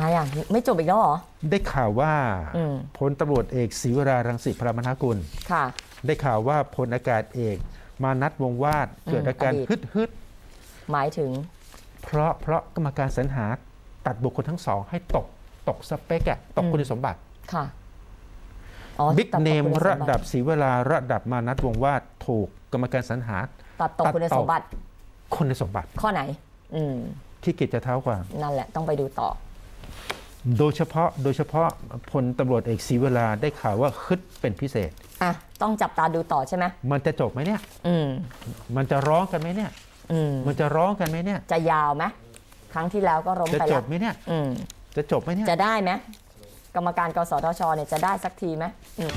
ไมอะไม่จบอีกแล้วเหรอ ได้ข่าวว่าอืมพลตำรวจเอกศรีวรารังสิพรามนากุลค่ะ ได้ข่าวว่าพลอากาศเอก มานัดวงวาดอืมเกิดอาการอดีตฮึดฮึดหมายถึง เพราะเพราะกรรมการสรรหาตัดบุคคลทั้งสอง ให้ตกตกสเปกอะตกอืมคุณสมบัติค่ะอ๋อบิ๊กตัดตเนมคุณสระบัติดับศรีวราระดับมานัดวงวาดถูกกรรมการสรรหาตัดตกตัดคุณตกสมบัติ คุณสมบัติข้อไหน อืมที่กิจจะเท้าความนั่นแหละต้องไปดูต่อ โดยเฉพาะโดยเฉพาะพลตำรวจเอกศรีวราได้ข่าวว่าฮึดเป็นพิเศษ อะ ต้องจับตาดูต่อใช่ไหมมันจะจบไหมเนี่ย อืมมันจะร้องกันไหมเนี่ย อืมมันจะร้องกันไหมเนี่ย จะยาวไหมครั้งที่แล้วก็ล้มจะไปจแล้บวไหมเนี่ย อืมจะจบไหมเนี่ย จะได้ไหมกรรมการกสทชเนี่ยจะได้สักทีไหมอืม